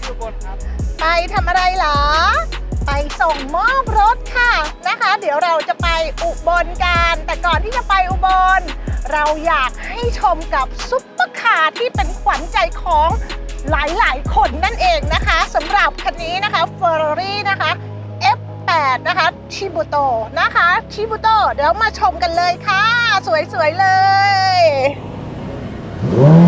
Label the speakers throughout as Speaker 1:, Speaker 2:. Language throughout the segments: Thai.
Speaker 1: ที่อุบลครับ
Speaker 2: ไปทำอะไรเหรอ ไปส่งมอบรถค่ะนะคะ เดี๋ยวเราจะไปอุบลกัน แต่ก่อนที่จะไปอุบล เราอยากให้ชมกับซุปเปอร์คาร์ที่เป็นขวัญใจของหลายๆ คนนั่นเองนะคะสำหรับคันนี้นะคะ Ferrari นะคะ F8 นะคะชิบุโตนะคะชิบุโตเดี๋ยวมาชมกันเลยค่ะ สวย ๆ เลยส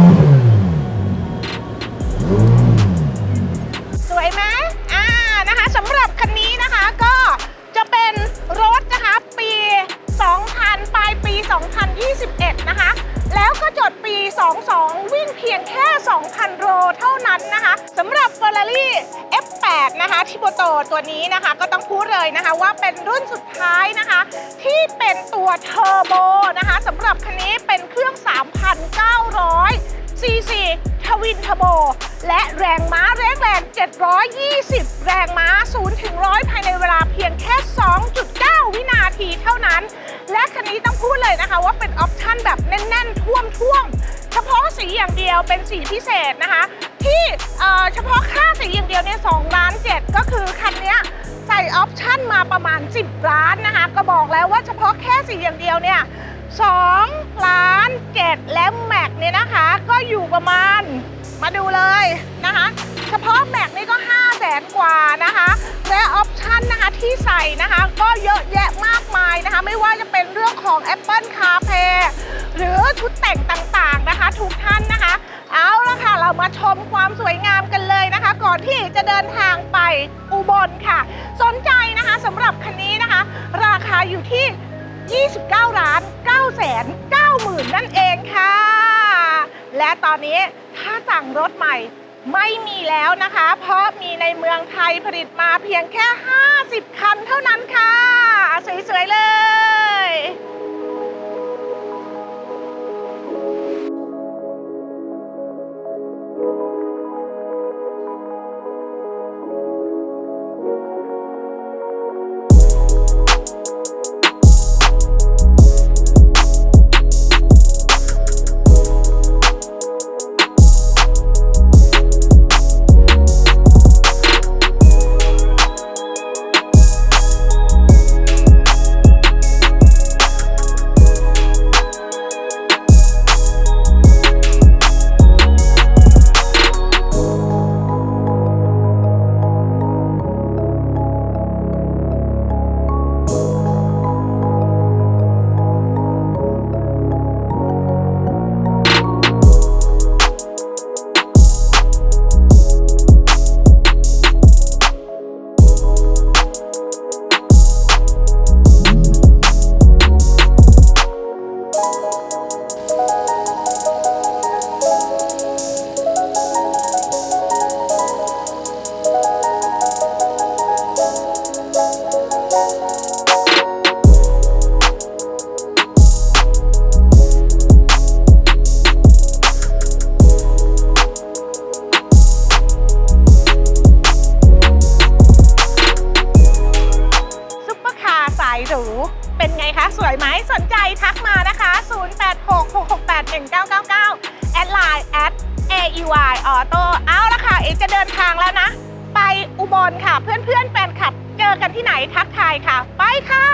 Speaker 2: 22 วิ่งเพียงแค่ 2,000 โลเท่านั้นนะคะสำหรับ Ferrari F8 นะคะทิโบโตตัวนี้นะคะก็ต้องพูดเลยนะคะว่าเป็นรุ่นสุดท้ายนะคะ ที่เป็นตัวเทอร์โบนะคะสำหรับคันนี้เป็นเครื่อง 3,900 ซีซีทวินเทอร์โบและแรงม้าแรงแรง 720 แรงม้า 0 ถึง 100 ภายในเวลาเพียงแค่ 2.9 วินาทีเท่านั้น และคันนี้ต้องพูดเลยนะคะว่าเป็นออปชั่นแบบแน่น ๆ ท่วมท่วมๆเฉพาะ สีอย่างเดียวเป็นสีพิเศษนะคะ ที่เฉพาะค่าสีอย่างเดียวเนี่ย2ล้าน7ก็คือคันนี้ใส่ออปชั่นมาประมาณ 10 ล้านนะคะ ก็บอกแล้วว่าเฉพาะแค่สีอย่างเดียวเนี่ย2ล้าน7และแม็กเนี่ยนะคะ ก็อยู่ประมาณมาดูเลยนะคะ เฉพาะแม็กนี่ก็5 0 0แสนกว่านะคะและออปชั่นนะคะที่ใส่นะคะก็เยอะแยะมากมายนะคะ ไม่ว่าจะเป็นเรื่องของ Apple CarPlay หรือชุดแต่งต่าง ชมความสวยงามกันเลยนะคะ ก่อนที่จะเดินทางไปอุบลค่ะ สนใจนะคะสำหรับคันนี้นะคะ ราคาอยู่ที่ 29ล้าน9แสน9หมื่นนั่นเองค่ะ และตอนนี้ถ้าสั่งรถใหม่ไม่มีแล้วนะคะ เพราะมีในเมืองไทยผลิตมาเพียงแค่ 50 คันเท่านั้นค่ะ สวยๆเลย ทักมานะคะ 0866681999 แอดไลน์แอด AEY Auto เอาละค่ะ เอกจะเดินทางแล้วนะ ไปอุบลค่ะ เพื่อนๆแฟนคลับ เจอกันที่ไหนทักทายค่ะ ไปค่ะ